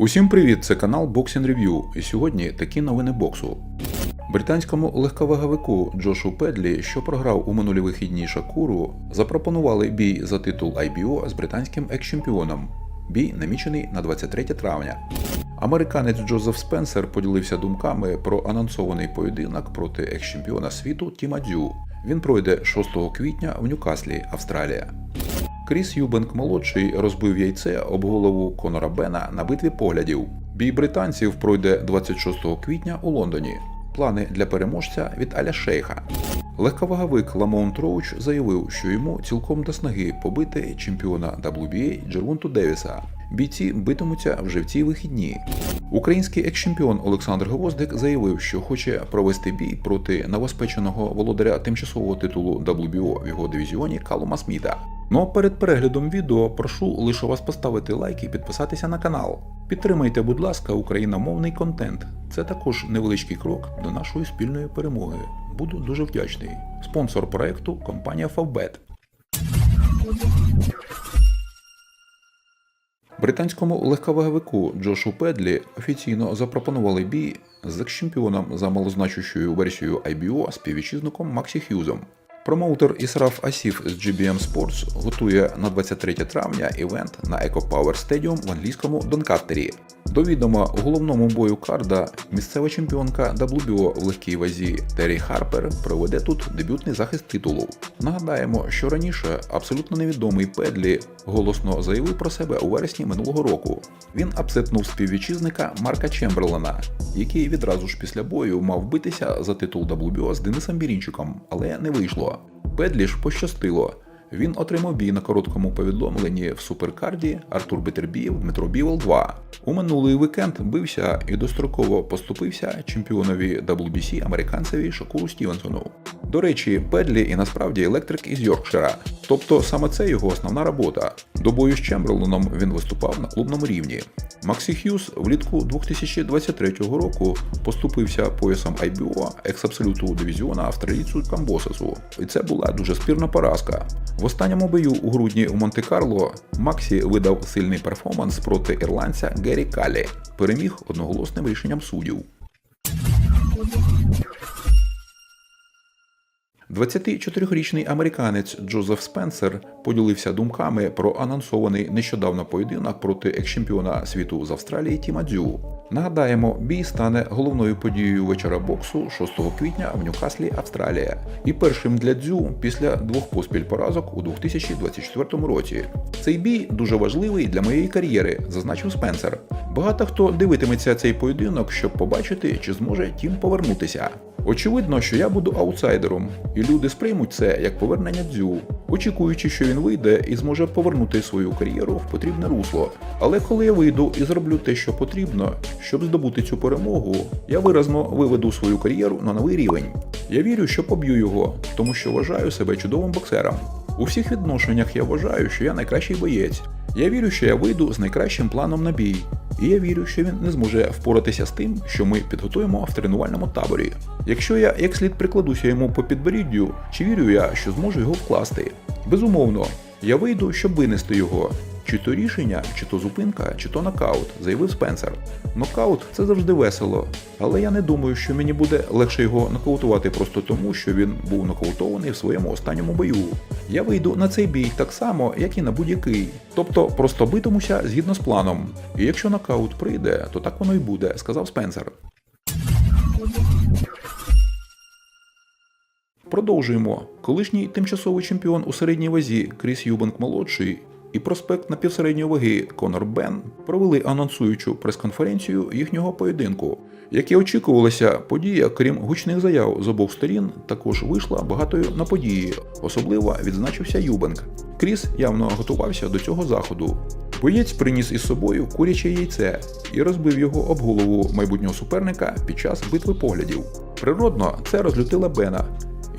Усім привіт! Це канал Boxing Review. І сьогодні такі новини боксу. Британському легковаговику Джошу Педлі, що програв у минулі вихідні Шакуру, запропонували бій за титул IBO з британським екс-чемпіоном. Бій намічений на 23 травня. Американець Джозеф Спенсер поділився думками про анонсований поєдинок проти екс-чемпіона світу Тіма Дзю. Він пройде 6 квітня в Ньюкаслі, Австралія. Кріс Юбенк молодший розбив яйце об голову Конора Бена на битві поглядів. Бій британців пройде 26 квітня у Лондоні. Плани для переможця від Аля Шейха. Легковаговик Ламон Троуч заявив, що йому цілком до снаги побити чемпіона WBA Джервонту Девіса. Бійці битимуться вже в ці вихідні. Український екс-чемпіон Олександр Гвоздик заявив, що хоче провести бій проти новоспеченого володаря тимчасового титулу WBO в його дивізіоні Калума Сміта. Ну а перед переглядом відео прошу лише вас поставити лайк і підписатися на канал. Підтримайте, будь ласка, україномовний контент. Це також невеличкий крок до нашої спільної перемоги. Буду дуже вдячний. Спонсор проекту компанія Favbet. Британському легковаговику Джошу Педлі офіційно запропонували бій з екс-чемпіоном за малозначущою версією IBO співвітчизником Максі Х'юзом. Промоутер Ісраф Асіф з GBM Sports готує на 23 травня івент на Eco Power Stadium в англійському Донкастері. До відома у головному бою карда місцева чемпіонка WBO в легкій вазі Террі Харпер проведе тут дебютний захист титулу. Нагадаємо, що раніше абсолютно невідомий Педлі голосно заявив про себе у вересні минулого року. Він апсетнув співвітчизника Марка Чемберлена, який відразу ж після бою мав битися за титул WBO з Денисом Бірінчуком, але не вийшло. Педлі ж пощастило. Він отримав бій на короткому повідомленні в суперкарді Артур Бетербієв Дмитро Бівол 2. У минулий вікенд бився і достроково поступився чемпіонові WBC американцеві Шакуру Стівенсону. До речі, Педлі і насправді електрик із Йоркшира, тобто саме це його основна робота. До бою з Чемберленом він виступав на клубному рівні. Максі Х'юз влітку 2023 року поступився поясом IBO екс-абсолюту дивізіона австралійцю Камбосесу. І це була дуже спірна поразка. В останньому бою у грудні у Монте-Карло Максі видав сильний перформанс проти ірландця Гері Калі. Переміг одноголосним рішенням суддів. 24-річний американець Джозеф Спенсер поділився думками про анонсований нещодавно поєдинок проти екс-чемпіона світу з Австралії Тіма Дзю. Нагадаємо, бій стане головною подією вечора боксу 6 квітня в Ньюкаслі, Австралія, і першим для Дзю після двох поспіль поразок у 2024 році. Цей бій дуже важливий для моєї кар'єри, зазначив Спенсер. Багато хто дивитиметься цей поєдинок, щоб побачити, чи зможе Тім повернутися. Очевидно, що я буду аутсайдером, і люди сприймуть це як повернення дзю, очікуючи, що він вийде і зможе повернути свою кар'єру в потрібне русло. Але коли я вийду і зроблю те, що потрібно, щоб здобути цю перемогу, я виразно виведу свою кар'єру на новий рівень. Я вірю, що поб'ю його, тому що вважаю себе чудовим боксером. У всіх відношеннях я вважаю, що я найкращий боєць. Я вірю, що я вийду з найкращим планом на бій. І я вірю, що він не зможе впоратися з тим, що ми підготуємо в тренувальному таборі. Якщо я як слід прикладуся йому по підборіддю, чи вірю я, що зможу його вкласти? Безумовно, я вийду, щоб винести його. Чи то рішення, чи то зупинка, чи то нокаут, заявив Спенсер. Нокаут це завжди весело, але я не думаю, що мені буде легше його нокаутувати просто тому, що він був нокаутований в своєму останньому бою. Я вийду на цей бій так само, як і на будь-який. Тобто просто битимуся згідно з планом. І якщо нокаут прийде, то так воно й буде, сказав Спенсер. Продовжуємо. Колишній тимчасовий чемпіон у середній вазі Кріс Юбенк молодший і проспект напівсередньої ваги Конор Бен провели анонсуючу прес-конференцію їхнього поєдинку. Як і очікувалося, подія, крім гучних заяв з обох сторін, також вийшла багатою на події. Особливо відзначився Юбенк. Кріс явно готувався до цього заходу. Боєць приніс із собою куряче яйце і розбив його об голову майбутнього суперника під час битви поглядів. Природно, це розлютило Бена,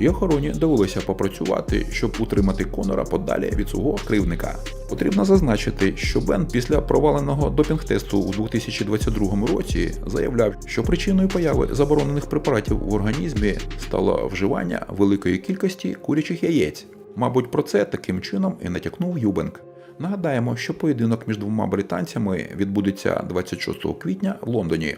і охороні довелося попрацювати, щоб утримати Конора подалі від свого кривника. Потрібно зазначити, що Бен після проваленого допінг-тесту у 2022 році заявляв, що причиною появи заборонених препаратів в організмі стало вживання великої кількості курячих яєць. Мабуть, про це таким чином і натякнув Юбенк. Нагадаємо, що поєдинок між двома британцями відбудеться 26 квітня в Лондоні.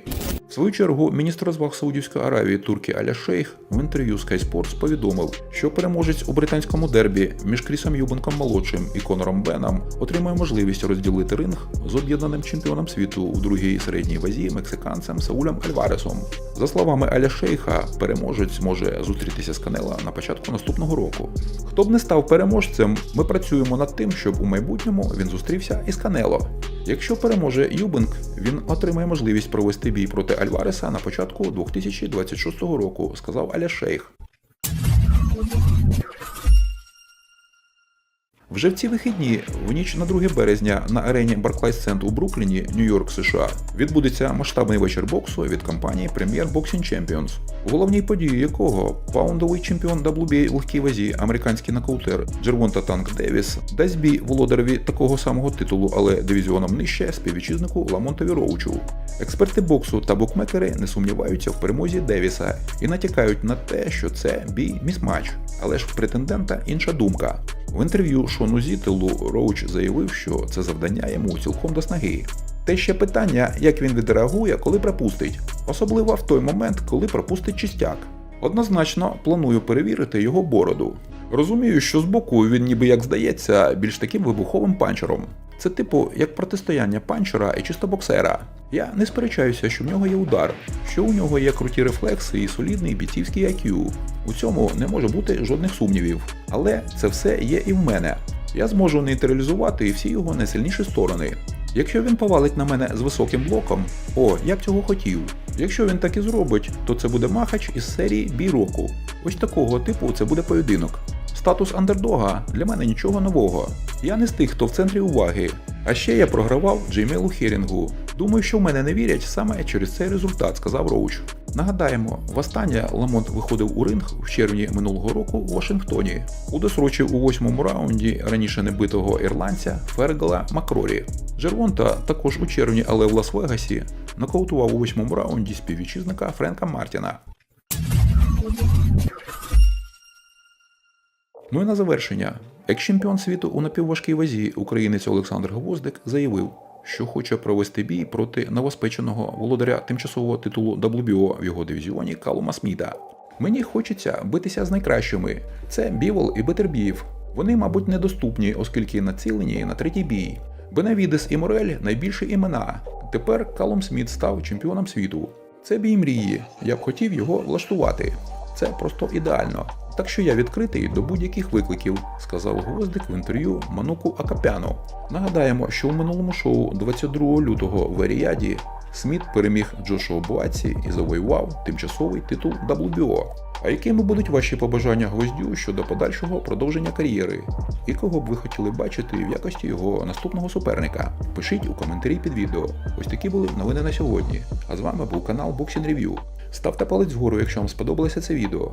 В свою чергу, міністр розваг Саудівської Аравії Туркі Аля Шейх в інтерв'ю Sky Sports повідомив, що переможець у британському дербі між Крісом Юбенком молодшим і Конором Беном отримає можливість розділити ринг з об'єднаним чемпіоном світу у другій середній вазі мексиканцем Саулем Альваресом. За словами Аля Шейха, переможець може зустрітися з Канела на початку наступного року. Хто б не став переможцем, ми працюємо над тим, щоб у майбутньому він зустрівся із Канело. Якщо переможе Юбинг, він отримає можливість провести бій проти Альвареса на початку 2026 року, сказав Аля Шейх. Вже в ці вихідні, в ніч на 2 березня, на арені Barclays Center у Брукліні, Нью-Йорк, США, відбудеться масштабний вечір боксу від компанії Premier Boxing Champions, головній події якого паундовий чемпіон WBA легкій вазі, американський нокаутер Джервонта Танк Девіс дасть бій володареві такого самого титулу, але дивізіоном нижче співвітчизнику Ламонтові Роучу. Експерти боксу та букмекери не сумніваються в перемозі Девіса і натякають на те, що це бій місматч, але ж в претендента інша думка. В інтерв'ю Шону Зітелу Роуч заявив, що це завдання йому цілком до снаги. Те ще питання, як він відреагує, коли пропустить, особливо в той момент, коли пропустить чистяк. Однозначно планую перевірити його бороду. Розумію, що збоку він ніби як здається більш таким вибуховим панчером. Це типу як протистояння панчера і чисто боксера. Я не сперечаюся, що в нього є удар, що у нього є круті рефлекси і солідний бійцівський IQ. У цьому не може бути жодних сумнівів. Але це все є і в мене. Я зможу нейтралізувати всі його найсильніші сторони. Якщо він повалить на мене з високим блоком, о, я б цього хотів. Якщо він так і зробить, то це буде махач із серії бій року. Ось такого типу це буде поєдинок. Статус андердога для мене нічого нового. Я не з тих, хто в центрі уваги. А ще я програвав Джеймелу Херінгу. Думаю, що в мене не вірять саме через цей результат, сказав Роуч. Нагадаємо, востаннє Ламонт виходив у ринг в червні минулого року у Вашингтоні. Удосрочив у восьмому раунді раніше небитого ірландця Фергала Макрорі. Джервонта також у червні, але в Лас-Вегасі нокаутував у восьмому раунді співвітчизника Френка Мартіна. Ну і на завершення. Екс-чемпіон світу у напівважкій вазі українець Олександр Гвоздик заявив, що хоче провести бій проти новоспеченого володаря тимчасового титулу WBO в його дивізіоні Калума Сміта. Мені хочеться битися з найкращими. Це Бівол і Бетербіїв. Вони, мабуть, недоступні, оскільки націлені на третій бій. Бенавідес і Морель найбільші імена. Тепер Калум Сміт став чемпіоном світу. Це бій мрії. Я б хотів його влаштувати. Це просто ідеально. Так що я відкритий до будь-яких викликів, сказав Гвоздик в інтерв'ю Мануку Акапяну. Нагадаємо, що у минулому шоу 22 лютого в Еріаді Сміт переміг Джошуа Буаці і завоював тимчасовий титул WBO. А якими будуть ваші побажання гвоздю щодо подальшого продовження кар'єри? І кого б ви хотіли бачити в якості його наступного суперника? Пишіть у коментарі під відео. Ось такі були новини на сьогодні. А з вами був канал Boxing Review. Ставте палець вгору, якщо вам сподобалося це відео.